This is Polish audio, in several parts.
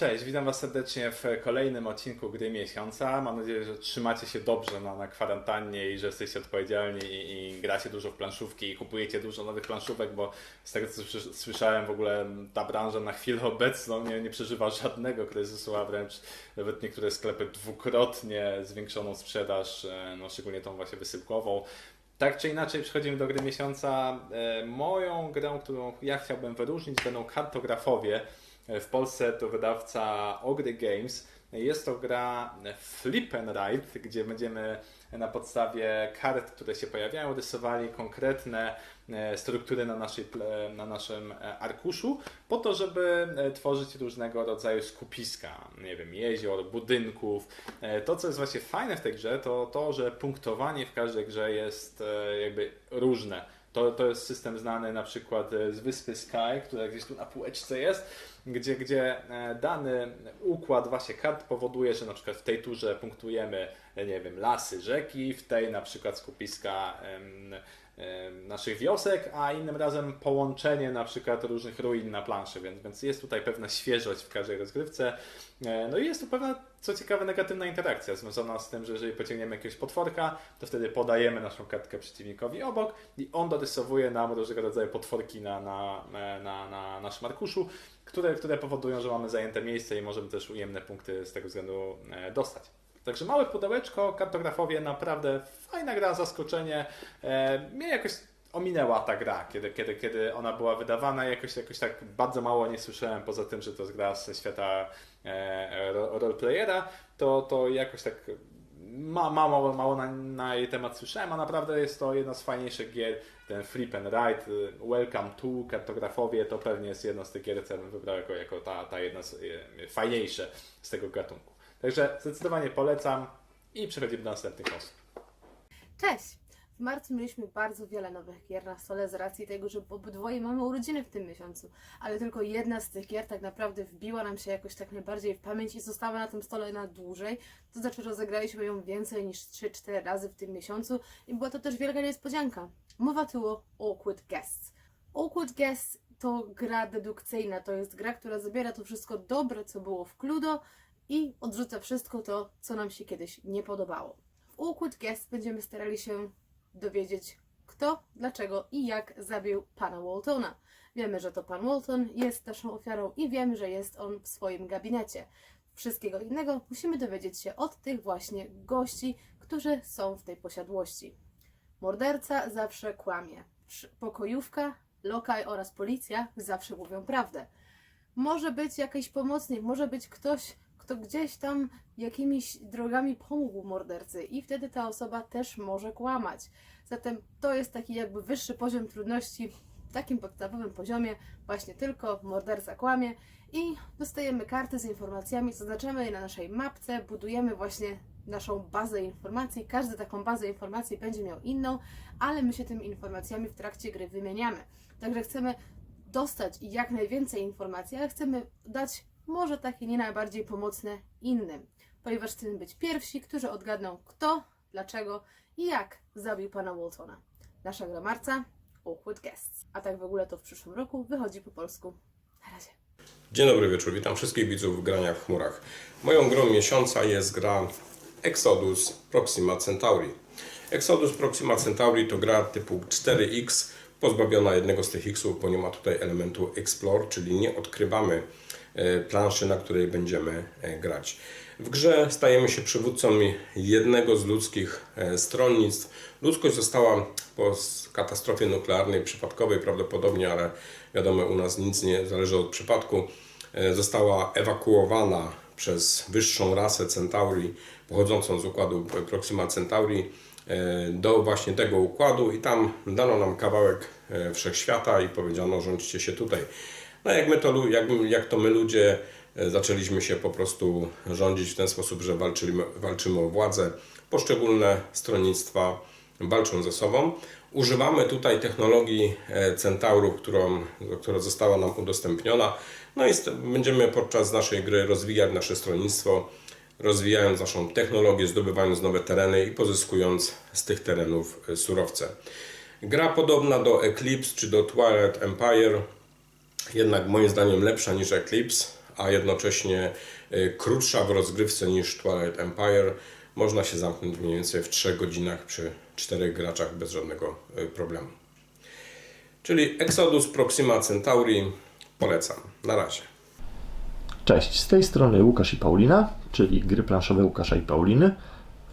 cześć, witam Was serdecznie w kolejnym odcinku Gry Miesiąca. Mam nadzieję, że trzymacie się dobrze na, na kwarantannie i że jesteście odpowiedzialni i, i gracie dużo w planszówki i kupujecie dużo nowych planszówek, bo z tego co słysz- słyszałem w ogóle ta branża na chwilę obecną nie, nie przeżywa żadnego kryzysu, a wręcz nawet niektóre sklepy dwukrotnie zwiększoną sprzedaż, e, no szczególnie tą właśnie wysyłkową. Tak czy inaczej przechodzimy do gry miesiąca. E, Moją grą, którą ja chciałbym wyróżnić będą kartografowie. W Polsce to wydawca Ogry Games. Jest to gra Flip and Ride, gdzie będziemy na podstawie kart, które się pojawiają, rysowali konkretne e, struktury na, naszej, na naszym e, arkuszu, po to, żeby e, tworzyć różnego rodzaju skupiska, nie wiem, jezior, budynków. To, co jest właśnie fajne w tej grze, to to, że punktowanie w każdej grze jest jakby różne. To, to jest system znany na przykład z wyspy Sky, która gdzieś tu na półeczce jest, gdzie, gdzie e, dany układ właśnie kart powoduje, że na przykład w tej turze punktujemy, e, nie wiem, lasy, rzeki, w tej na przykład skupiska naszych wiosek, a innym razem połączenie na przykład różnych ruin na planszy, więc, więc jest tutaj pewna świeżość w każdej rozgrywce. E, No i jest tu pewna, co ciekawe, negatywna interakcja związana z tym, że jeżeli pociągniemy jakiegoś potworka, to wtedy podajemy naszą kartkę przeciwnikowi obok i on dorysowuje nam różnego rodzaju potworki na, na, na, na naszym arkuszu, które, które powodują, że mamy zajęte miejsce i możemy też ujemne punkty z tego względu e, dostać. Także małe pudełeczko, kartografowie, naprawdę fajna gra, zaskoczenie. E, mnie jakoś ominęła ta gra, kiedy, kiedy, kiedy ona była wydawana. Jakoś, jakoś tak bardzo mało nie słyszałem, poza tym, że to jest gra ze świata e, ro- roleplayera, to, to jakoś tak ma, mało, mało na, na jej temat słyszałem, a naprawdę jest to jedna z fajniejszych gier. Ten Flip and Ride, y, Welcome to, kartografowie, to pewnie jest jedna z tych gier, co ja bym wybrał jako, jako ta, ta jedna z y, fajniejsze z tego gatunku. Także zdecydowanie polecam i przechodzimy do następnych osób. Cześć! W marcu mieliśmy bardzo wiele nowych gier na stole z racji tego, że obydwoje mamy urodziny w tym miesiącu, ale tylko jedna z tych gier tak naprawdę wbiła nam się jakoś tak najbardziej w pamięć i została na tym stole na dłużej. To znaczy rozegraliśmy ją więcej niż 3-4 razy w tym miesiącu i była to też wielka niespodzianka. Mowa tu o Awkward Guests. Awkward Guests to gra dedukcyjna, to jest gra, która zabiera to wszystko dobre, co było w Cluedo i odrzuca wszystko to, co nam się kiedyś nie podobało. W Awkward Guest będziemy starali się dowiedzieć, kto, dlaczego i jak zabił pana Waltona. Wiemy, że to pan Walton jest naszą ofiarą i wiemy, że jest on w swoim gabinecie. Wszystkiego innego musimy dowiedzieć się od tych właśnie gości, którzy są w tej posiadłości. Morderca zawsze kłamie. Pokojówka, lokaj oraz policja zawsze mówią prawdę. Może być jakiś pomocnik, może być ktoś, kto gdzieś tam jakimiś drogami pomógł mordercy i wtedy ta osoba też może kłamać. Zatem to jest taki jakby wyższy poziom trudności, w takim podstawowym poziomie właśnie tylko morderca kłamie i dostajemy karty z informacjami, zaznaczamy je na naszej mapce, budujemy właśnie naszą bazę informacji. Każdy taką bazę informacji będzie miał inną, ale my się tymi informacjami w trakcie gry wymieniamy. Także chcemy dostać jak najwięcej informacji, ale chcemy dać może takie nie najbardziej pomocne innym, ponieważ chcemy być pierwsi, którzy odgadną kto, dlaczego i jak zabił pana Waltona. Nasza gra marca Awkward Guests. A tak w ogóle to w przyszłym roku wychodzi po polsku. Na razie. Dzień dobry wieczór, witam wszystkich widzów w graniach w chmurach. Moją grą miesiąca jest gra Exodus Proxima Centauri. Exodus Proxima Centauri to gra typu 4X, pozbawiona jednego z tych Xów, bo nie ma tutaj elementu Explore, czyli nie odkrywamy planszy, na której będziemy e, grać. W grze stajemy się przywódcą jednego z ludzkich e, stronnictw. Ludzkość została po katastrofie nuklearnej, przypadkowej prawdopodobnie, ale wiadomo, u nas nic nie zależy od przypadku, e, została ewakuowana przez wyższą rasę Centauri, pochodzącą z układu Proxima Centauri, e, do właśnie tego układu i tam dano nam kawałek e, wszechświata i powiedziano, rządźcie się tutaj. No jak, my to, jak, jak to my ludzie e, zaczęliśmy się po prostu rządzić w ten sposób, że walczymy, o władzę. Poszczególne stronnictwa walczą ze sobą. Używamy tutaj technologii e, Centaurów, którą, która została nam udostępniona. No i będziemy podczas naszej gry rozwijać nasze stronnictwo, rozwijając naszą technologię, zdobywając nowe tereny i pozyskując z tych terenów e, surowce. Gra podobna do Eclipse czy do Twilight Empire, jednak moim zdaniem lepsza niż Eclipse, a jednocześnie y, krótsza w rozgrywce niż Twilight Empire. Można się zamknąć mniej więcej w 3 godzinach przy 4 graczach bez żadnego y, problemu. Czyli Exodus Proxima Centauri polecam. Na razie. Cześć, z tej strony Łukasz i Paulina, czyli gry planszowe Łukasza i Pauliny.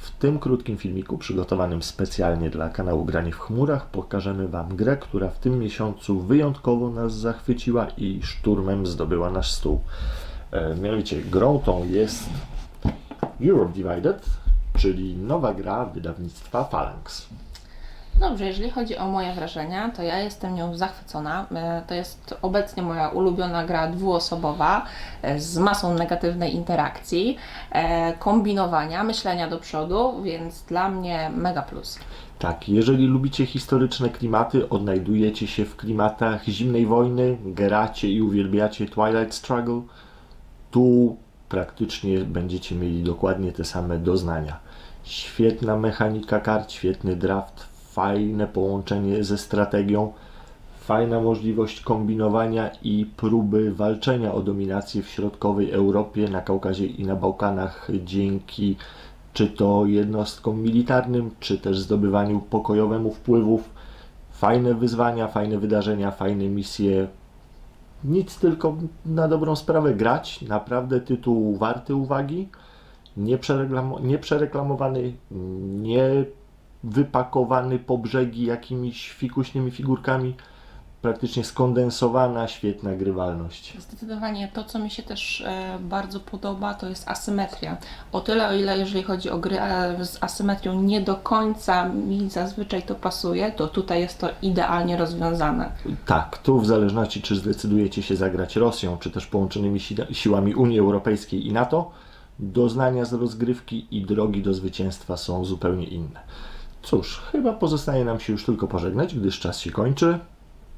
W tym krótkim filmiku przygotowanym specjalnie dla kanału Granie w chmurach pokażemy Wam grę, która w tym miesiącu wyjątkowo nas zachwyciła i szturmem zdobyła nasz stół. E, mianowicie grą tą jest Europe Divided, czyli nowa gra wydawnictwa Phalanx. Dobrze, jeżeli chodzi o moje wrażenia, to ja jestem nią zachwycona. E, To jest obecnie moja ulubiona gra dwuosobowa e, z masą negatywnej interakcji, e, kombinowania, myślenia do przodu, więc dla mnie mega plus. Tak, jeżeli lubicie historyczne klimaty, odnajdujecie się w klimatach zimnej wojny, gracie i uwielbiacie Twilight Struggle, tu praktycznie będziecie mieli dokładnie te same doznania. Świetna mechanika kart, świetny draft, fajne połączenie ze strategią, fajna możliwość kombinowania i próby walczenia o dominację w środkowej Europie, na Kaukazie i na Bałkanach dzięki czy to jednostkom militarnym, czy też zdobywaniu pokojowemu wpływów. Fajne wyzwania, fajne wydarzenia, fajne misje. Nic tylko na dobrą sprawę grać. Naprawdę tytuł warty uwagi. Nie, przereklamo- nie przereklamowany, nie wypakowany po brzegi jakimiś fikuśnymi figurkami. Praktycznie skondensowana, świetna grywalność. Zdecydowanie to, co mi się też e, bardzo podoba, to jest asymetria. O tyle, o ile jeżeli chodzi o gry e, z asymetrią nie do końca mi zazwyczaj to pasuje, to tutaj jest to idealnie rozwiązane. Tak, tu w zależności czy zdecydujecie się zagrać Rosją, czy też połączonymi si- siłami Unii Europejskiej i NATO, doznania z rozgrywki i drogi do zwycięstwa są zupełnie inne. Cóż, chyba pozostaje nam się już tylko pożegnać, gdyż czas się kończy.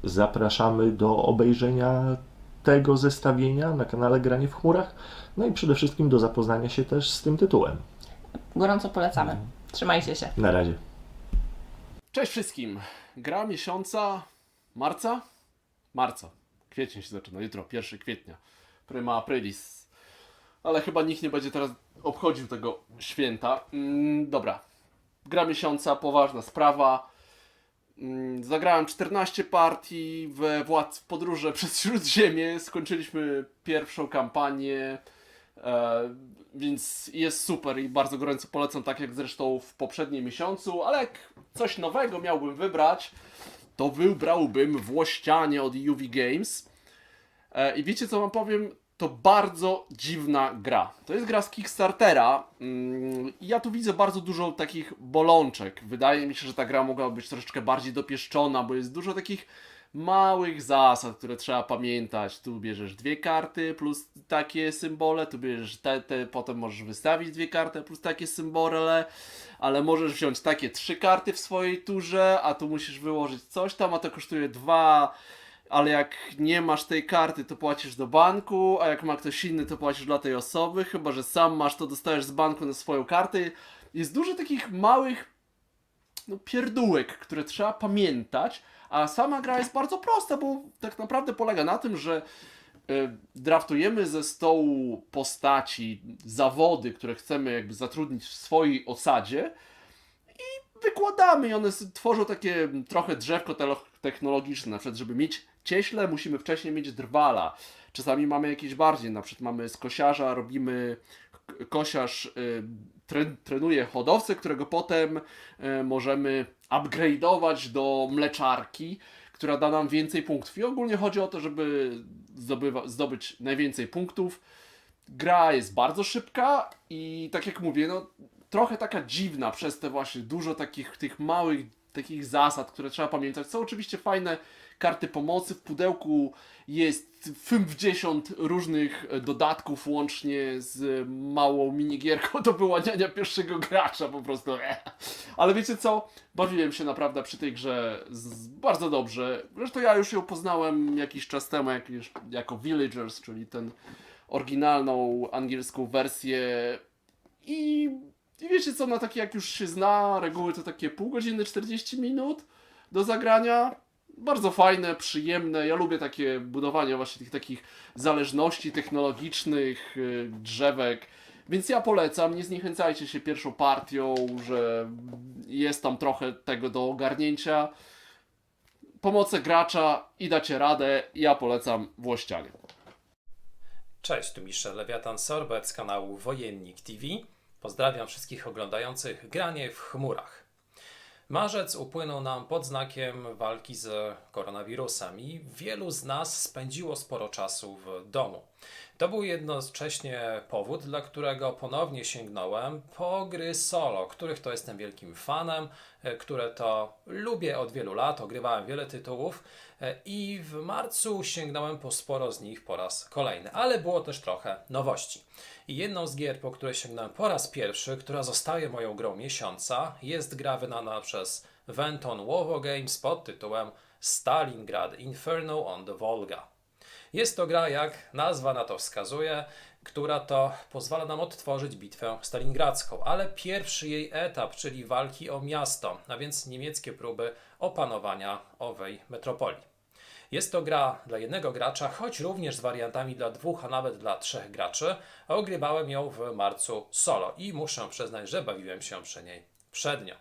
Zapraszamy do obejrzenia tego zestawienia na kanale Granie w Chmurach, no i przede wszystkim do zapoznania się też z tym tytułem. Gorąco polecamy. Trzymajcie się. Na razie. Cześć wszystkim. Gra miesiąca marca? Marca. Kwiecień się zaczyna, jutro, 1 kwietnia. Prima aprilis. Ale chyba nikt nie będzie teraz obchodził tego święta. Mm, dobra. Gra miesiąca, poważna sprawa. Mm, Zagrałem 14 partii we Władz w podróże przez Śródziemie. Skończyliśmy pierwszą kampanię. E, więc jest super i bardzo gorąco polecam, tak jak zresztą w poprzednim miesiącu, ale jak coś nowego miałbym wybrać, to wybrałbym Włościanie od UV Games. E, I wiecie co wam powiem? To bardzo dziwna gra. To jest gra z Kickstartera mm, i ja tu widzę bardzo dużo takich bolączek. Wydaje mi się, że ta gra mogłaby być troszeczkę bardziej dopieszczona, bo jest dużo takich małych zasad, które trzeba pamiętać. Tu bierzesz dwie karty plus takie symbole, tu bierzesz te, te, potem możesz wystawić dwie karty plus takie symbole, ale możesz wziąć takie trzy karty w swojej turze, a tu musisz wyłożyć coś tam, a to kosztuje dwa, ale jak nie masz tej karty, to płacisz do banku, a jak ma ktoś inny, to płacisz dla tej osoby, chyba że sam masz, to dostajesz z banku na swoją kartę. Jest dużo takich małych no, pierdółek, które trzeba pamiętać, a sama gra jest bardzo prosta, bo tak naprawdę polega na tym, że e, draftujemy ze stołu postaci, zawody, które chcemy jakby zatrudnić w swojej osadzie i wykładamy i one tworzą takie trochę drzewko technologiczne, na przykład żeby mieć cieśle musimy wcześniej mieć drwala. Czasami mamy jakieś bardziej, na przykład mamy z kosiarza, robimy kosiarz y, tre, trenuje hodowcę, którego potem y, możemy upgrade'ować do mleczarki, która da nam więcej punktów. I ogólnie chodzi o to, żeby zdobyć najwięcej punktów. Gra jest bardzo szybka i tak jak mówię, no trochę taka dziwna przez te właśnie dużo takich tych małych takich zasad, które trzeba pamiętać. Są oczywiście fajne karty pomocy. W pudełku jest 50 różnych e, dodatków łącznie z małą minigierką do wyłaniania pierwszego gracza po prostu. Ale wiecie co? Bawiłem się naprawdę przy tej grze bardzo dobrze. Zresztą ja już ją poznałem jakiś czas temu jak, jako Villagers, czyli ten oryginalną angielską wersję i, i wiecie co, na takie jak już się zna reguły to takie pół godziny, 40 minut do zagrania. Bardzo fajne, przyjemne. Ja lubię takie budowanie właśnie tych takich zależności technologicznych, y, drzewek. Więc ja polecam, nie zniechęcajcie się pierwszą partią, że jest tam trochę tego do ogarnięcia. Pomocę gracza i dacie radę. Ja polecam Włościanie. Cześć, tu Michel Lewiatan Sorbet z kanału Wojennik TV. Pozdrawiam wszystkich oglądających Granie w chmurach. Marzec upłynął nam pod znakiem walki z koronawirusem i wielu z nas spędziło sporo czasu w domu. To był jednocześnie powód, dla którego ponownie sięgnąłem po gry solo, których to jestem wielkim fanem, e, które to lubię od wielu lat, ogrywałem wiele tytułów e, i w marcu sięgnąłem po sporo z nich po raz kolejny, ale było też trochę nowości. I jedną z gier, po której sięgnąłem po raz pierwszy, która zostaje moją grą miesiąca, jest gra wydana przez Venton Wowo Games pod tytułem Stalingrad Inferno on the Volga. Jest to gra, jak nazwa na to wskazuje, która to pozwala nam odtworzyć bitwę stalingradzką, ale pierwszy jej etap, czyli walki o miasto, a więc niemieckie próby opanowania owej metropolii. Jest to gra dla jednego gracza, choć również z wariantami dla dwóch, a nawet dla trzech graczy. Ogrywałem ją w marcu solo i muszę przyznać, że bawiłem się przy niej przednio.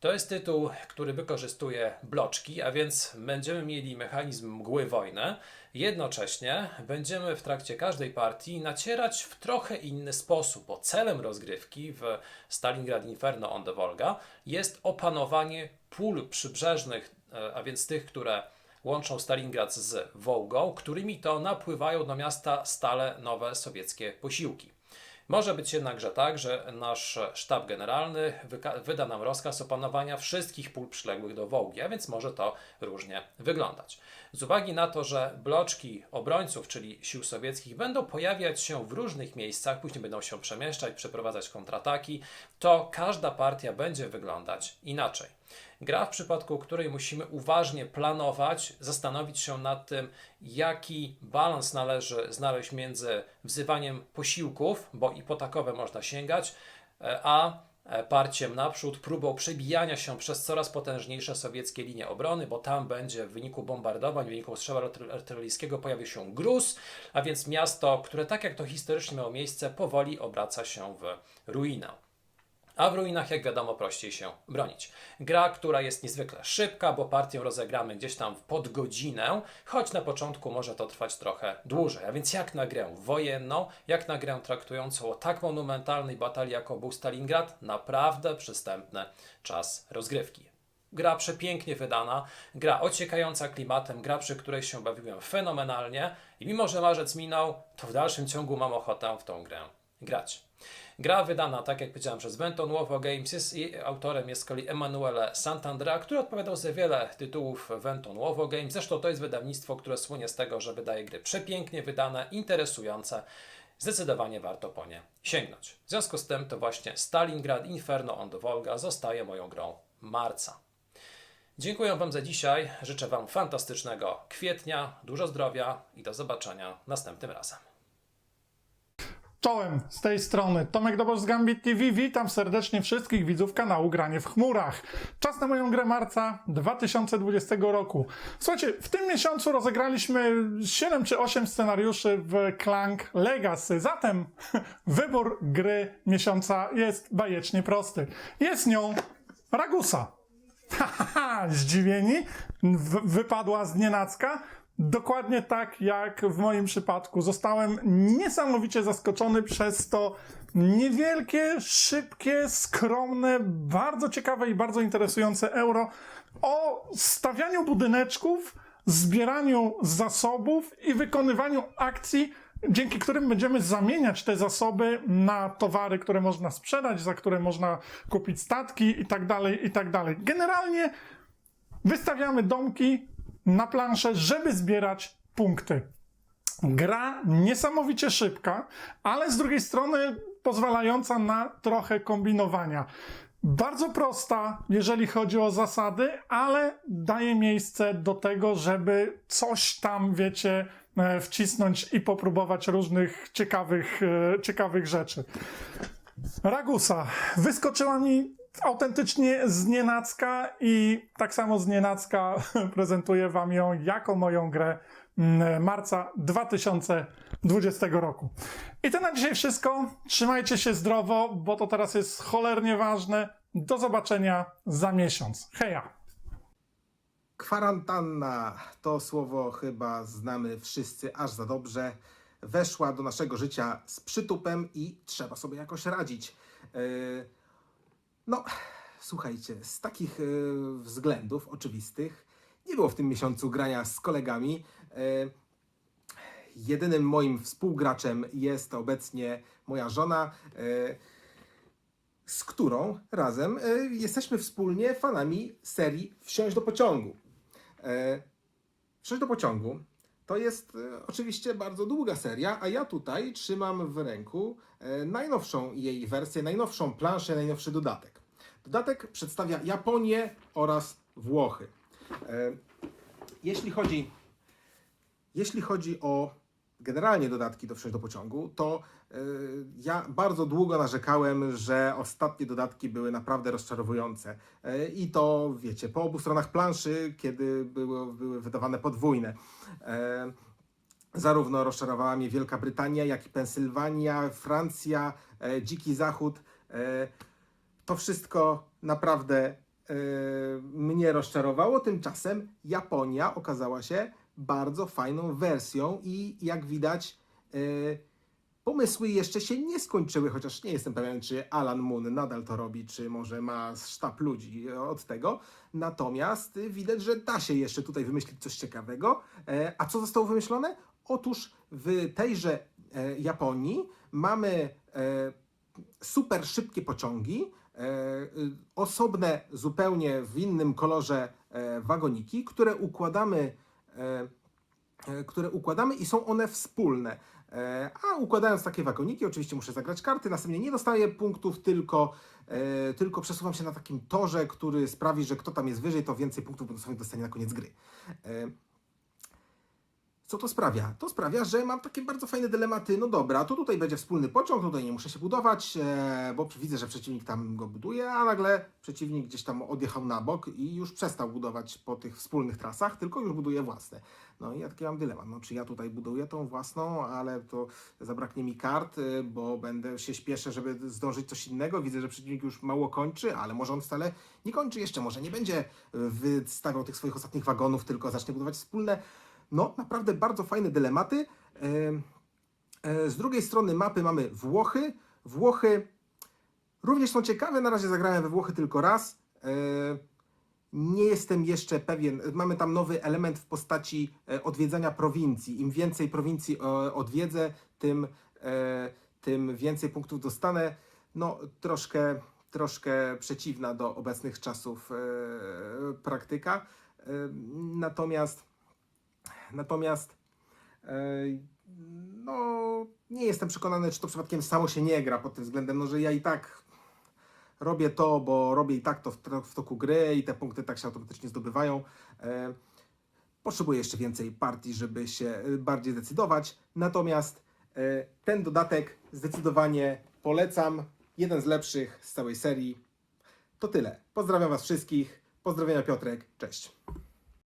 To jest tytuł, który wykorzystuje bloczki, a więc będziemy mieli mechanizm mgły wojny. Jednocześnie będziemy w trakcie każdej partii nacierać w trochę inny sposób, bo celem rozgrywki w Stalingrad Inferno on the Volga jest opanowanie pól przybrzeżnych, e, a więc tych, które łączą Stalingrad z Wołgą, którymi to napływają do miasta stale nowe sowieckie posiłki. Może być jednakże tak, że nasz sztab generalny wyda nam rozkaz opanowania wszystkich pól przyległych do Wołgi, a więc może to różnie wyglądać. Z uwagi na to, że bloczki obrońców, czyli sił sowieckich, będą pojawiać się w różnych miejscach, później będą się przemieszczać, przeprowadzać kontrataki, to każda partia będzie wyglądać inaczej. Gra, w przypadku której musimy uważnie planować, zastanowić się nad tym, jaki balans należy znaleźć między wzywaniem posiłków, bo i po takowe można sięgać, e, a e, parciem naprzód, próbą przebijania się przez coraz potężniejsze sowieckie linie obrony, bo tam będzie w wyniku bombardowań, w wyniku strzału arty- artyleryjskiego pojawi się gruz, a więc miasto, które tak jak to historycznie miało miejsce, powoli obraca się w ruinę. A w ruinach, jak wiadomo, prościej się bronić. Gra, która jest niezwykle szybka, bo partię rozegramy gdzieś tam pod godzinę, choć na początku może to trwać trochę dłużej. A więc jak na grę wojenną, jak na grę traktującą o tak monumentalnej batalii, jaką był Stalingrad, naprawdę przystępny czas rozgrywki. Gra przepięknie wydana, gra ociekająca klimatem, gra, przy której się bawiłem fenomenalnie i mimo, że marzec minął, to w dalszym ciągu mam ochotę w tą grę grać. Gra wydana, tak jak powiedziałem, przez Benton Wowo Games, jest, jej autorem jest z kolei Emanuele Santandrea, który odpowiadał za wiele tytułów Benton Wowo Games. Zresztą to jest wydawnictwo, które słynie z tego, że wydaje gry przepięknie wydane, interesujące. Zdecydowanie warto po nie sięgnąć. W związku z tym to właśnie Stalingrad Inferno on the Volga zostaje moją grą marca. Dziękuję Wam za dzisiaj. Życzę Wam fantastycznego kwietnia, dużo zdrowia i do zobaczenia następnym razem. Czołem, z tej strony Tomek Dobosz z Gambit TV. Witam serdecznie wszystkich widzów kanału Granie w Chmurach. Czas na moją grę marca 2020 roku. Słuchajcie, w tym miesiącu rozegraliśmy 7 czy 8 scenariuszy w Clank Legacy. Zatem wybór gry miesiąca jest bajecznie prosty. Jest nią Ragusa. Haha, zdziwieni? W- wypadła z nienacka? Dokładnie tak jak w moim przypadku. Zostałem niesamowicie zaskoczony przez to niewielkie, szybkie, skromne, bardzo ciekawe i bardzo interesujące euro o stawianiu budyneczków, zbieraniu zasobów i wykonywaniu akcji, dzięki którym będziemy zamieniać te zasoby na towary, które można sprzedać, za które można kupić statki i tak tak. Generalnie wystawiamy domki na planszę, żeby zbierać punkty. Gra niesamowicie szybka, ale z drugiej strony pozwalająca na trochę kombinowania. Bardzo prosta, jeżeli chodzi o zasady, ale daje miejsce do tego, żeby coś tam, wiecie, e, wcisnąć i popróbować różnych ciekawych, e, ciekawych rzeczy. Ragusa wyskoczyła mi autentycznie z nienacka i tak samo z nienacka prezentuję Wam ją jako moją grę mm, marca 2020 roku. I to na dzisiaj wszystko. Trzymajcie się zdrowo, bo to teraz jest cholernie ważne. Do zobaczenia za miesiąc. Heja! Kwarantanna to słowo chyba znamy wszyscy aż za dobrze. Weszła do naszego życia z przytupem i trzeba sobie jakoś radzić. Yy, No, słuchajcie, z takich yy, względów oczywistych nie było w tym miesiącu grania z kolegami. Yy, Jedynym moim współgraczem jest obecnie moja żona. Yy, z którą razem e, jesteśmy wspólnie fanami serii Wsiąść do pociągu. E, Wsiąść do pociągu to jest e, oczywiście bardzo długa seria, a ja tutaj trzymam w ręku e, najnowszą jej wersję, najnowszą planszę, najnowszy dodatek. Dodatek przedstawia Japonię oraz Włochy. E, Jeśli chodzi jeśli chodzi o generalnie dodatki do Wsiąść do pociągu, to y, ja bardzo długo narzekałem, że ostatnie dodatki były naprawdę rozczarowujące. Y, I to, wiecie, po obu stronach planszy, kiedy były, były wydawane podwójne. Zarówno rozczarowała mnie Wielka Brytania, jak i Pensylwania, Francja, e, Dziki Zachód. E, to wszystko naprawdę e, mnie rozczarowało. Tymczasem Japonia okazała się bardzo fajną wersją i jak widać e, pomysły jeszcze się nie skończyły, chociaż nie jestem pewien, czy Alan Moon nadal to robi, czy może ma sztab ludzi od tego. Natomiast widać, że da się jeszcze tutaj wymyślić coś ciekawego. E, A co zostało wymyślone? Otóż w tejże e, Japonii mamy e, super szybkie pociągi, e, osobne zupełnie w innym kolorze e, wagoniki, które układamy, e, e, które układamy i są one wspólne. E, A układając takie wagoniki, oczywiście muszę zagrać karty, następnie nie dostaję punktów, tylko, e, tylko przesuwam się na takim torze, który sprawi, że kto tam jest wyżej, to więcej punktów bonusowych dostanie na koniec gry. Co to sprawia? To sprawia, że mam takie bardzo fajne dylematy. No dobra, to tutaj będzie wspólny pociąg, tutaj nie muszę się budować, e, bo widzę, że przeciwnik tam go buduje, a nagle przeciwnik gdzieś tam odjechał na bok i już przestał budować po tych wspólnych trasach, tylko już buduje własne. No i ja taki mam dylemat. No, czy ja tutaj buduję tą własną, ale to zabraknie mi kart, e, bo będę się śpieszę, żeby zdążyć coś innego. Widzę, że przeciwnik już mało kończy, ale może on wcale nie kończy jeszcze. Może nie będzie wystawiał tych swoich ostatnich wagonów, tylko zacznie budować wspólne. No, naprawdę bardzo fajne dylematy. E, e, Z drugiej strony mapy mamy Włochy. Włochy również są ciekawe. Na razie zagrałem we Włochy tylko raz. E, Nie jestem jeszcze pewien. Mamy tam nowy element w postaci odwiedzania prowincji. Im więcej prowincji odwiedzę, tym, tym więcej punktów dostanę. No, troszkę, troszkę przeciwna do obecnych czasów praktyka. Natomiast Natomiast e, no, nie jestem przekonany, czy to przypadkiem samo się nie gra pod tym względem, no, że ja i tak robię to, bo robię i tak to w, toku gry i te punkty tak się automatycznie zdobywają. E, Potrzebuję jeszcze więcej partii, żeby się e, bardziej decydować. Natomiast ten dodatek zdecydowanie polecam. Jeden z lepszych z całej serii. To tyle. Pozdrawiam Was wszystkich. Pozdrowienia Piotrek. Cześć.